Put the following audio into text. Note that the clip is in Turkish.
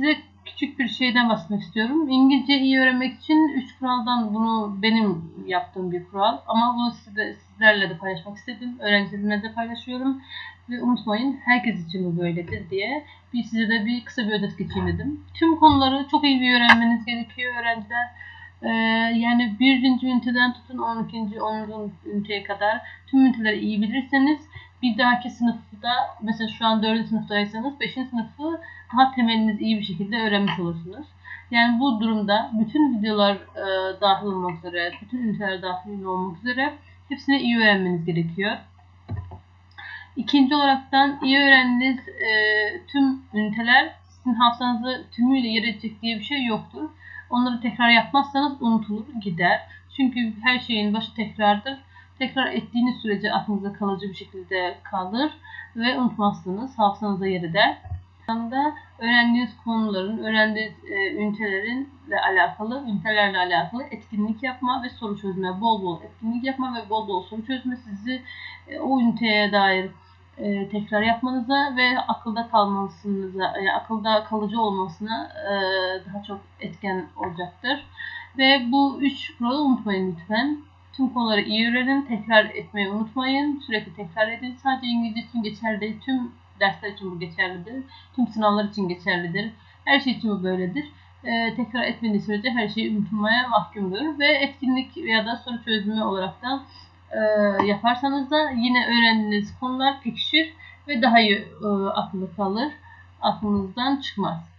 Size küçük bir şeyden bahsetmek istiyorum. İngilizce iyi öğrenmek için 3 kuraldan bunu benim yaptığım bir kural. Ama bunu size, sizlerle de paylaşmak istedim. Öğrencilerimle de paylaşıyorum. Ve unutmayın herkes için bu böyledir diye bir size de bir kısa bir özet geçeyim dedim. Tüm konuları çok iyi bir öğrenmeniz gerekiyor öğrenciler. Ee, yani birinci üniteden tutun 12. 10. üniteye kadar tüm üniteleri iyi bilirseniz bir dahaki sınıfta mesela şu an 4. sınıftaysanız 5. sınıfı daha temeliniz iyi bir şekilde öğrenmiş olursunuz. Yani bu durumda bütün videolar e, dahil olmak üzere, bütün üniteler dahil olmak üzere hepsini iyi öğrenmeniz gerekiyor. İkinci olaraktan iyi öğrendiğiniz e, tüm üniteler sizin hafızanızı tümüyle yer edecek diye bir şey yoktur. Onları tekrar yapmazsanız unutulur, gider. Çünkü her şeyin başı tekrardır. Tekrar ettiğiniz sürece aklınızda kalıcı bir şekilde kalır ve unutmazsınız. Hafızanıza yer eder. Anda öğrendiğiniz konuların, öğrendiğiniz e, ünitelerinle alakalı, ünitelerle alakalı etkinlik yapma ve soru çözme, bol bol etkinlik yapma ve bol bol soru çözme sizi e, o üniteye dair e, tekrar yapmanıza ve akılda kalmasınıza, yani akılda kalıcı olmasına e, daha çok etken olacaktır. Ve bu üç kuralı unutmayın lütfen. Tüm konuları iyi öğrenin, tekrar etmeyi unutmayın. Sürekli tekrar edin. Sadece İngilizce için geçerli değil, tüm dersler için bu geçerlidir. Tüm sınavlar için geçerlidir. Her şey için bu böyledir. Ee, tekrar etmediği sürece her şey unutulmaya mahkumdur. Ve etkinlik ya da soru çözümü olarak da e, yaparsanız da yine öğrendiğiniz konular pekişir ve daha iyi e, akılda kalır. Aklınızdan çıkmaz.